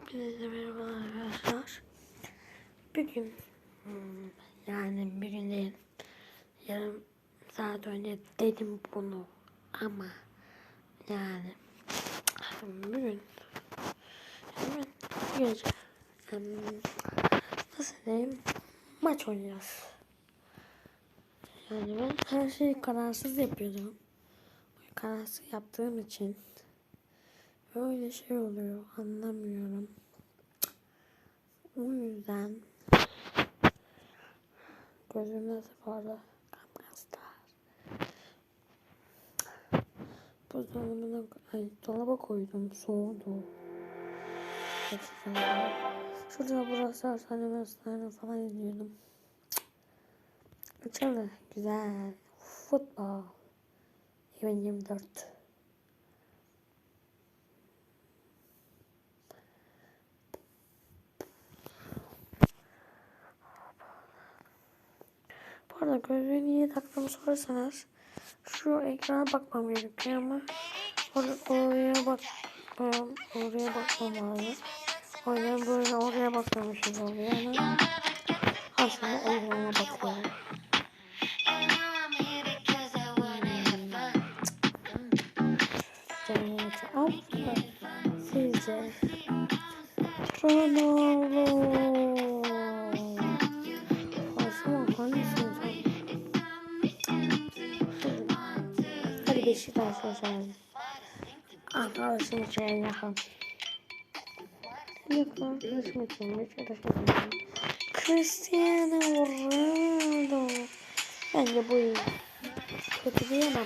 Hepinize merhabalar arkadaşlar. Bugün hmm, yani bir gün değil yarım saat önce dedim bunu ama yani bugün hemen gece hmm, nasıl diyeyim maç oynayacağız. Yani ben her şeyi kararsız yapıyordum. Kararsız yaptığım için Böyle şey oluyor anlamıyorum. O yüzden gözüm nasıl parla kamkaslar. Buzdolabına ay dolaba koydum soğudu. Şurada burası hastane hastane falan izliyordum. Açıldı. Güzel. Futbol. 2024. arada gözlüğü niye taktığımı sorarsanız şu ekrana bakmam gerekiyor ama or oraya bak oraya bakmam lazım. O yüzden böyle oraya bakmamışız oluyor ama aslında ekrana bakıyorum. Sizce Ronaldo Hadi Beşiktaş seçelim. Arkadaşım için yakın. Yok arkadaşım için Beşiktaş seçelim. Cristiano Ronaldo. Bence bu iyi. Kötü diyemem.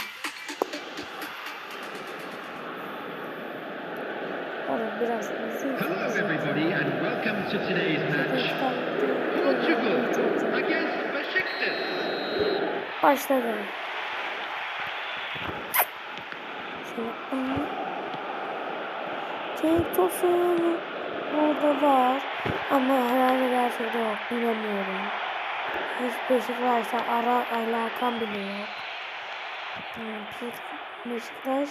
Orada biraz uzun. Hello, everybody, and welcome to today's match. Portugal against Besiktas. Başladı. Şimdi onu Cenk Tosun orada var ama herhalde gerçekte yok bilemiyorum. Hiç Beşiktaş'ta ara alakam bile yok. Hmm, Beşiktaş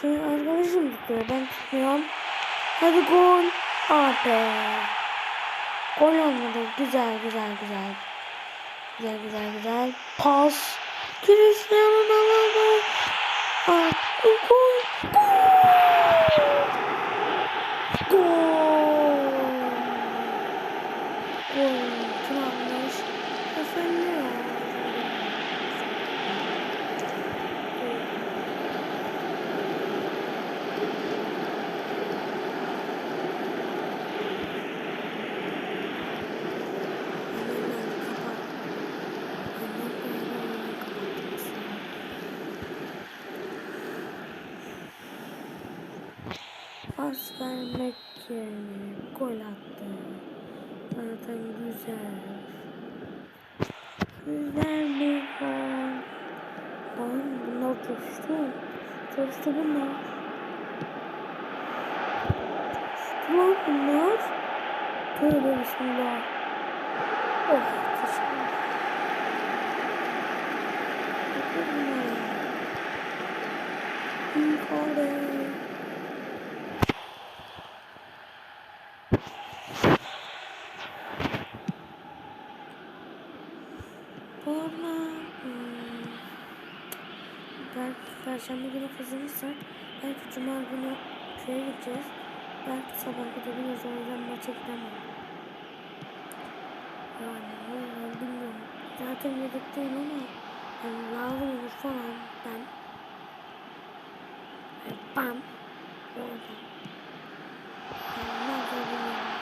şey arkadaşım tutuyor ben tutmuyorum. Hadi gol. Ah. Gol olmadı. Güzel güzel güzel. Güzel güzel güzel. Pas. Cristiano Ronaldo. Ah, gol. Gol. Gol. Gol. Kim almış? Efendim. Pas vermek yerine gol attı. Zaten güzel. Güzel bir gol. Lan bunlar coştu. Coştu bunlar. Coştu lan bunlar. Tövbe bismillah. Oh teşekkür ederim. Sonra hmm, belki perşembe günü kazanırsak belki cuma günü köye gideceğiz. Belki sabah gidebiliriz o yüzden maça gidemem. Yani vallahi bilmiyorum. Zaten yedekteyim ama yani lazım olur falan ben. Yani bam. Orada. Yani ne yapacağım bilmiyorum.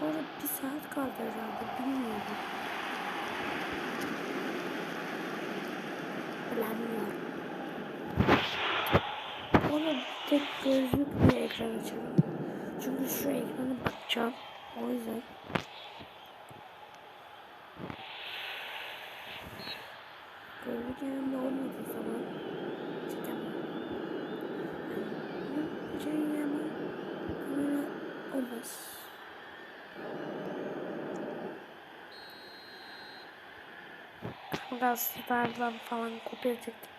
Bu arada bir saat kaldı herhalde bilmiyorum. Bilemiyorum. Ona tek gözlükle ekran açalım. Çünkü şu ekrana bakacağım. O yüzden. Gözlük yanımda olmadığı zaman çekemem. Yani, şey ama kamera olmaz. Gazetelerden falan kopya çektik.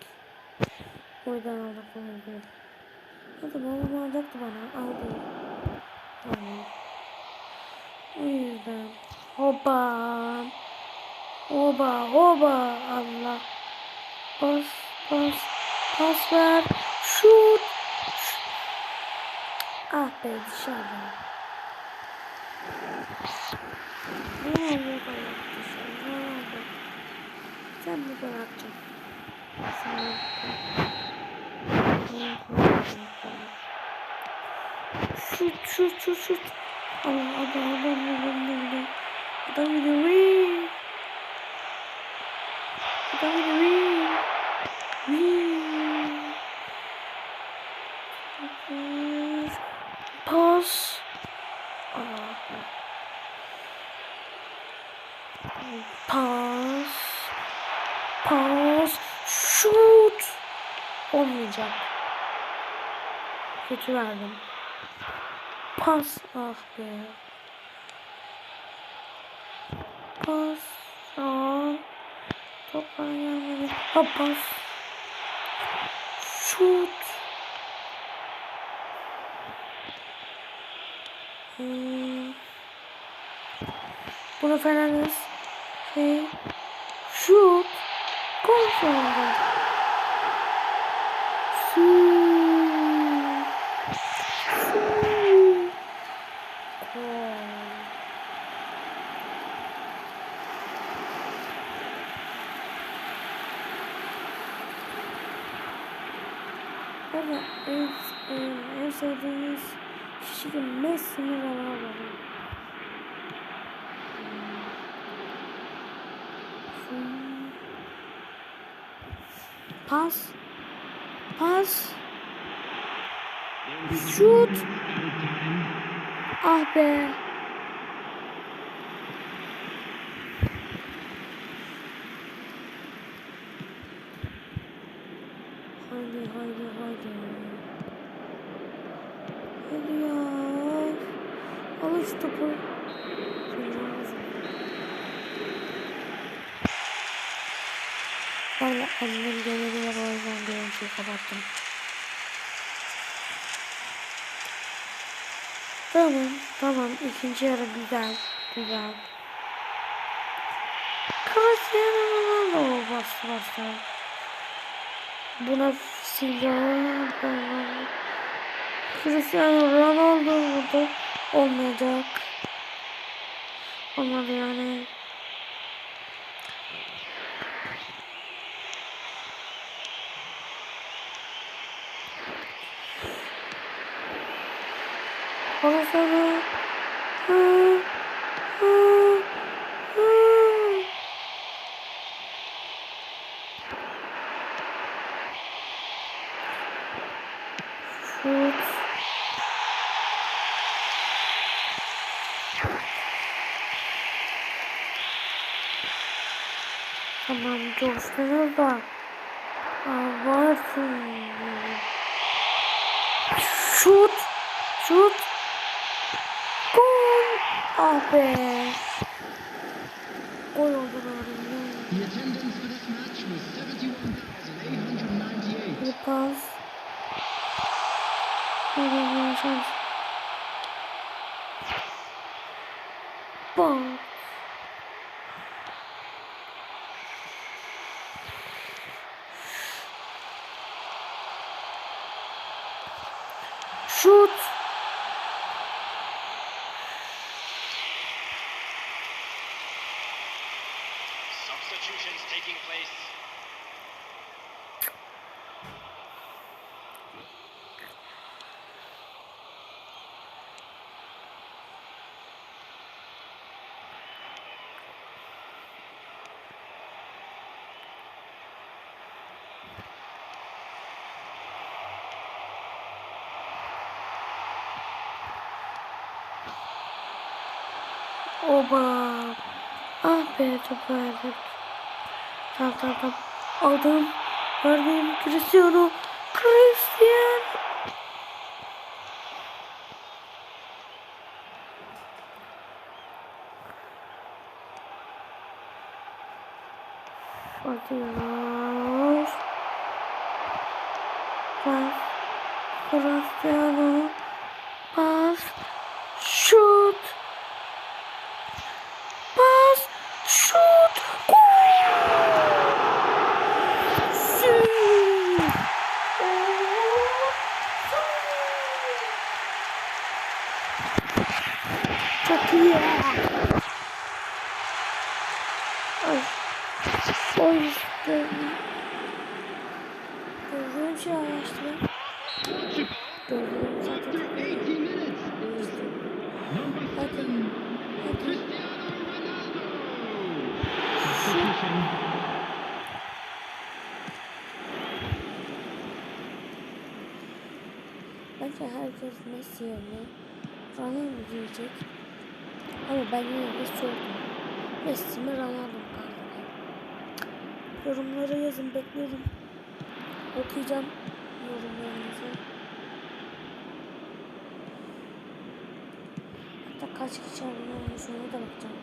Yüzden aldık bunu. Hadi babam alacaktı bana. Aldı. Tamam. O yüzden. Hoba. Hoba hoba. Allah. Bas bas. Pas ver. Şut. Ah be dışarıda. Ne oluyor bana? Sen gol atacaksın? Sen Şut şut şut şut. Allah adam adam adam adam. Adam gidiyor. Adam gidiyor. Wii. Wii. Pas. Allah. Pas. Pas. Şut. Olmayacak. Kötü verdim. Pas. Ah be. Pas. Aa. Top gelmedi. Ha pas. Şut. Hmm. Bunu Fernandes. Şey. Şut. Gol. Şut. Şut. Gol. Evet, en, en, en sevdiğiniz kişi de Messi mi Ronaldo mu? Hmm. Pas. Pas. Şut. Ah be. Haydi haydi haydi. Hadi ya. Al şu topu. Valla annem geliyor o yüzden görüntüyü kapattım. Tamam, tamam. İkinci yarı güzel, güzel. Cristiano Ronaldo bastı bastı. Buna Silva, Cristiano Ronaldo burada olmayacak. Olmadı yani. Bana sonra hı, hı, hı. Şut. Tamam coştunuz da abartın. Şut. Şut. Gol. Ah be. Gol oldu 71,898. Bir pas. Bir bir Substitutions taking place. Oba. Ah be verdik. Tamam tamam tamam. Aldım. Verdim. Cristiano. Cristiano. Atıyoruz. Pas. Cristiano. Pas. Şut. Pas. Şut. Gol. Sü. Çok iyi. Ay. O yüzden. Gözlerim şey araştırıyor. Portugal Gözlerim zaten. After 80 minutes, number seven, Cristiano Ronaldo. Substitution. Bence herkes Messi yerine Ronaldo diyecek. Ama ben yine de sordum. Messi mi Ronaldo mu? Yorumlara yazın bekliyorum. Okuyacağım Abone olmuş ona da bakacağım.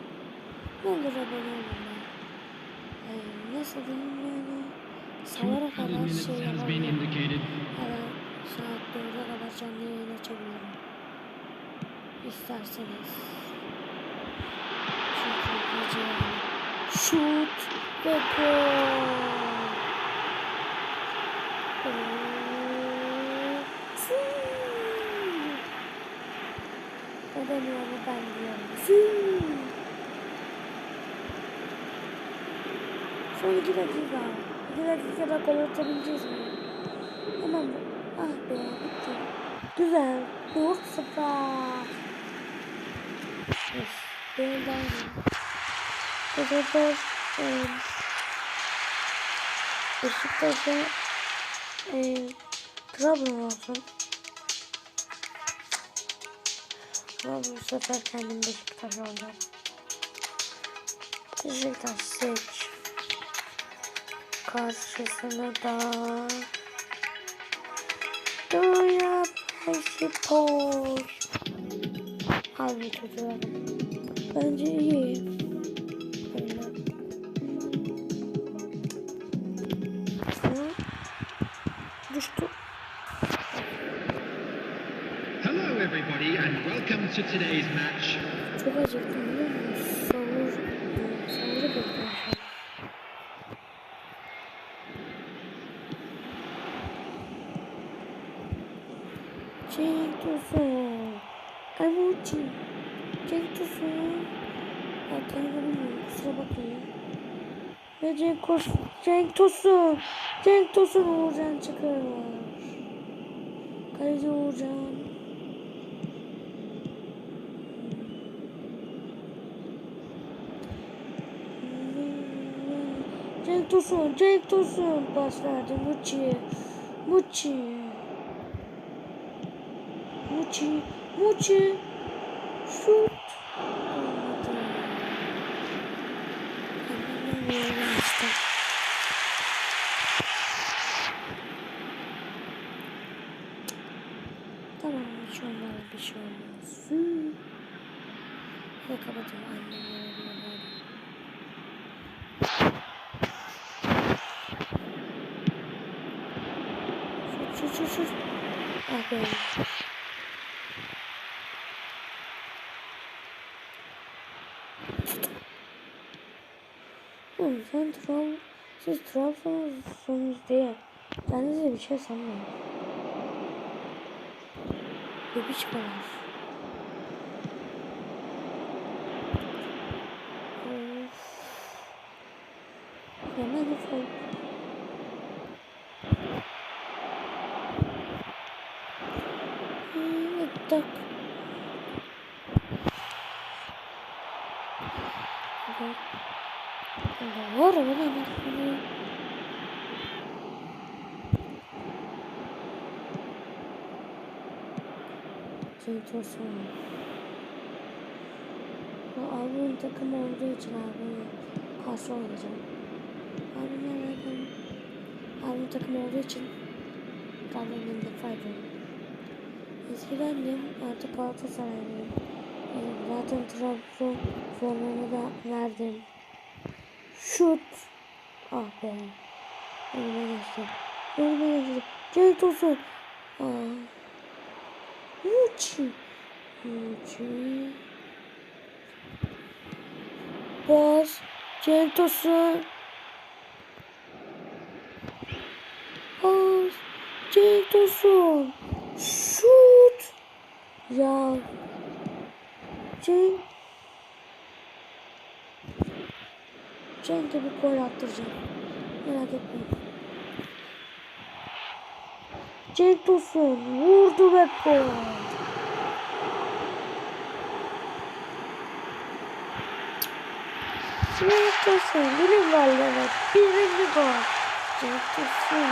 Ne olur abone olun ya. Ee, nasıl diyeyim yani? Added kadar şey yapamıyorum. saat 4'e kadar canlı yayın açabiliyorum. İsterseniz. Çünkü gece yani. Şut ve. Gol. Ama ben diyorum. Son iki dakika. İki dakikada gol atabileceğiz mi? Hemen mi? Ah be bitti. Güzel. 4 0. Yes. Bu sefer e, Beşiktaş'a e, Trabzon olsun. Ama bu sefer kendim Beşiktaş olacağım. Beşiktaş seç. Karşısına da Duya Beşiktaş. Harbi kötü Bence iyi. Everybody, and welcome to today's match. Çok acıktım biliyor musun? Cenk Tosun. Avuci. Cenk Tosun. Ya tanıdamıyorum kusura bakmayın. Ve Cenk, Kos Cenk Tosun. Cenk Tosun Uğurcan çıkıyor. Kaleci Uğurcan. Cenk Tosun, Cenk Tosun pas verdi Muçi. Muçi. Muçi, Muçi. Şut. Tamam şey olmaz, bir şey olmaz. Hı. Hadi kapatayım annem yoruluyor. hadi. Şut şut. Ah be. Oğlum sen Trabzon, siz Trabzon'sunuz diye ben size bir şey sanmıyorum. Bebiçkalar. Of. Hemen ufak. Hmm, tak. Evet. Var mı lan? Tosun. Bu abimin takımı olduğu için abi karşı oynayacağım. Abimle zaten abimin takımı olduğu için Galatasaray'ın da faydalı. Eskidendim artık Galatasaraylıyım. Yani zaten Trabzon formamı da verdim. Şut. Ah be. Önüme geçti. Önüme geçti. Cenk Tosun. Ah. Boz. Cenk Tosun. Boz. Cenk Tosun. Şut. Ya. Cenk. Cenk'e bir gol attıracağım. Merak etmeyin. Cenk Tosun vurdu ve gol. Cenk Tosun gol evet. Birinci gol. Cenk Tosun.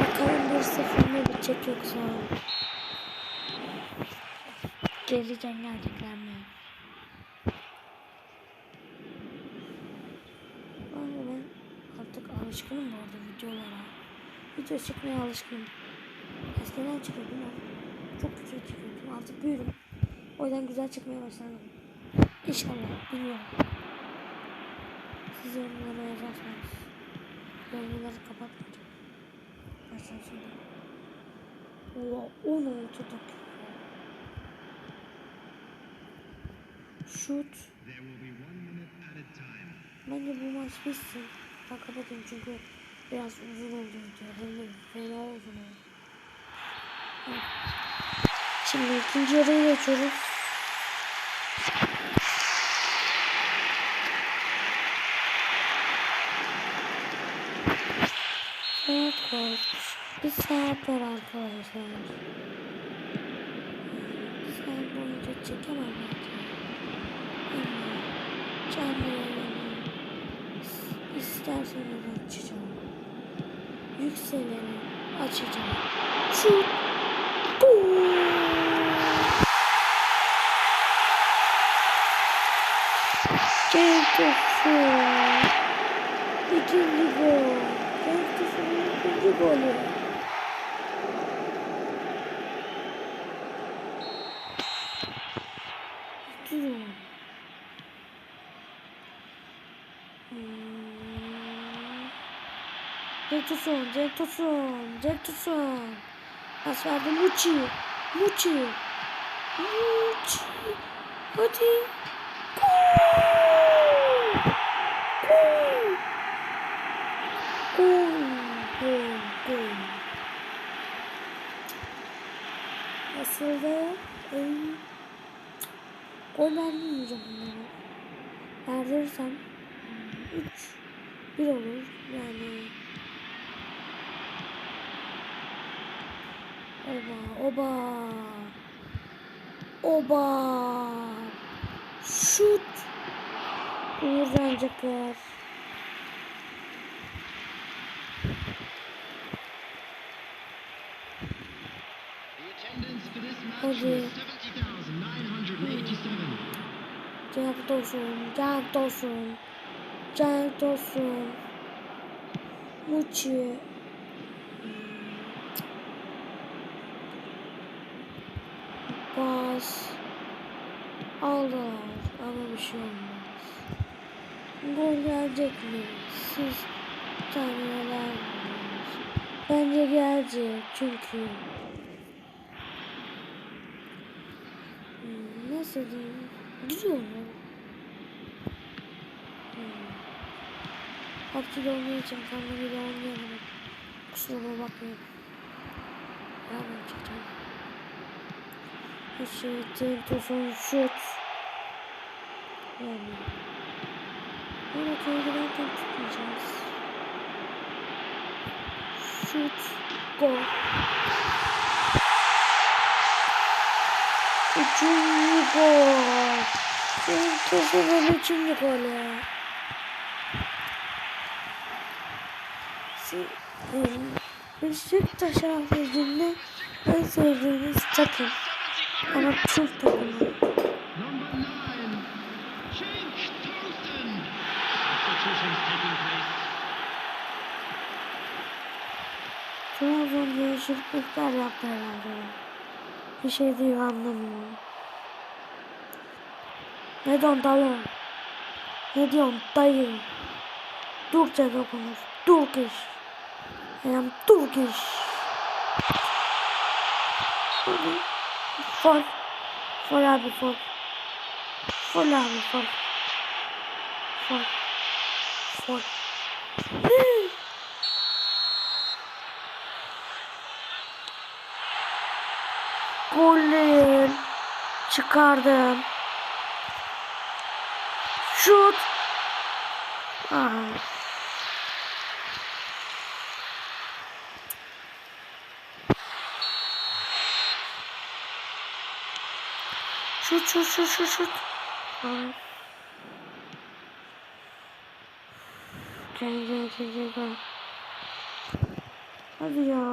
Bakalım bir sıfır mı bitecek yoksa. Geleceğim gelecekler mi? Abi ben artık alışkınım bu arada videolara. Video çekmeye alışkınım. Eskiden çekiyordum ama çok güzel çekiyordum. Artık büyüdüm. O yüzden güzel çekmeye başladım. İnşallah. Bilmiyorum. Siz yorumlara yazarsanız. Yorumları kapatmayacağım. Baştan sonra. Oha 16 dakika. Şut. Bence bu maç bitsin. Kapatayım çünkü biraz uzun oldu video. Fena uzun oldu. Şimdi ikinci yarıya geçiyoruz. Saat kaç? Bir saat var arkadaşlar. Bir saat boyunca çekemem belki. Canlı isterseniz açacağım. Yükseleni açacağım. Şu Gentosu. İkinci gol. Gentosu'nun ikinci golü. Tosun, Jack Tosun, Jack Tosun. Pas verdi Muçi. Muçi. Muçi. Hadi. Gol. Gol. Gol. Gol. Gol. Nasıldı? Ay. Gol vermeyeceğim bunları. Verdirirsem 3 1 olur yani. Oba oba. Oba. Şut. Uğur Cancaklar. The attendance for this match Hadi. was 70,987. Cenk Tosun. Cenk Tosun. Cenk Tosun. Muçi. Pas. Aldılar ama bir şey olmaz. Gol gelecek mi? Siz eder misiniz? Bence gelecek çünkü Hmm, nasıl diyeyim? Güzel. Hmm. PUBG'de oynadığı için kamerayla oynayamadım. Kusuruma bakmayın. Hemen çekeceğim. Hüseyin Tosun şut. Yani. Böyle köyden tutmayacağız. Şut. Gol. Üçüncü gol. Hüseyin Tosun'un üçüncü golü. Em, Beşiktaş haricinde en sevdiğiniz takım. Ama Türk takımı. Trabzon değişiklikler yaptı herhalde. Bir şey değil anlamıyorum. Ne diyorsun dayı? Ne diyorsun dayı? Türkçe. Türk iş. I am Turkish. Fol. Fol abi fol. Fol abi fol. Fol. Fol. Goller. Çıkardım. Şut. Aa. Şut şut şut şut şut. Gel gel gel gel gel. Hadi ya.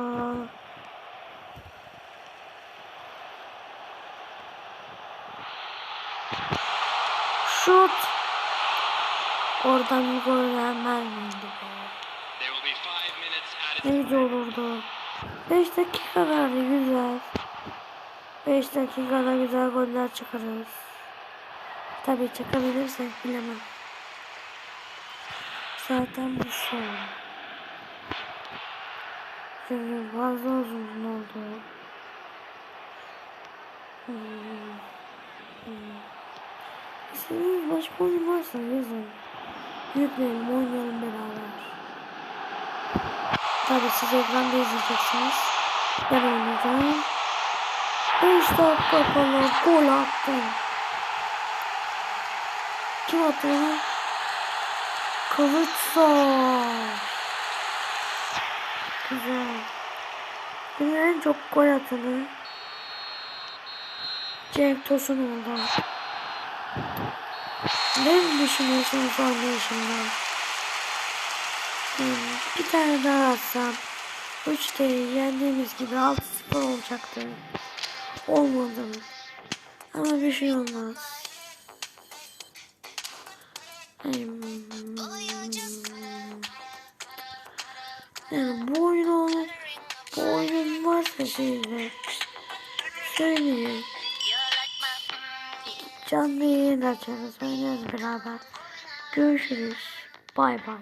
Şut. Oradan bir gol vermez miydi be? There will be five minutes added. Ne güzel olurdu. 5 dakika verdi güzel. 5 dakikada güzel goller çıkarırız. Tabii çıkabilirsek bilemem. Zaten bu son. Çünkü fazla uzun oldu. Hmm. Hmm. İstediğiniz başka oyun varsa yazın. Yükleyelim oynayalım beraber. Tabii siz ekranda izleyeceksiniz. Ben oynayacağım. 5 dakika kala gol attım. Kim attı onu? Kılıçsoy. Güzel. Benim en çok gol atanı Cenk Tosun oldu. Ne düşünüyorsunuz oynayışımdan? Hmm, bir tane daha atsam 3 yendiğimiz gibi 6-0 olacaktı. Olmadı. Ama bir şey olmaz. Hmm. Yani bu oyunu bu oyun varsa sizde söyleyin. Canlı yayın açarız oynarız beraber. Görüşürüz. Bay bay.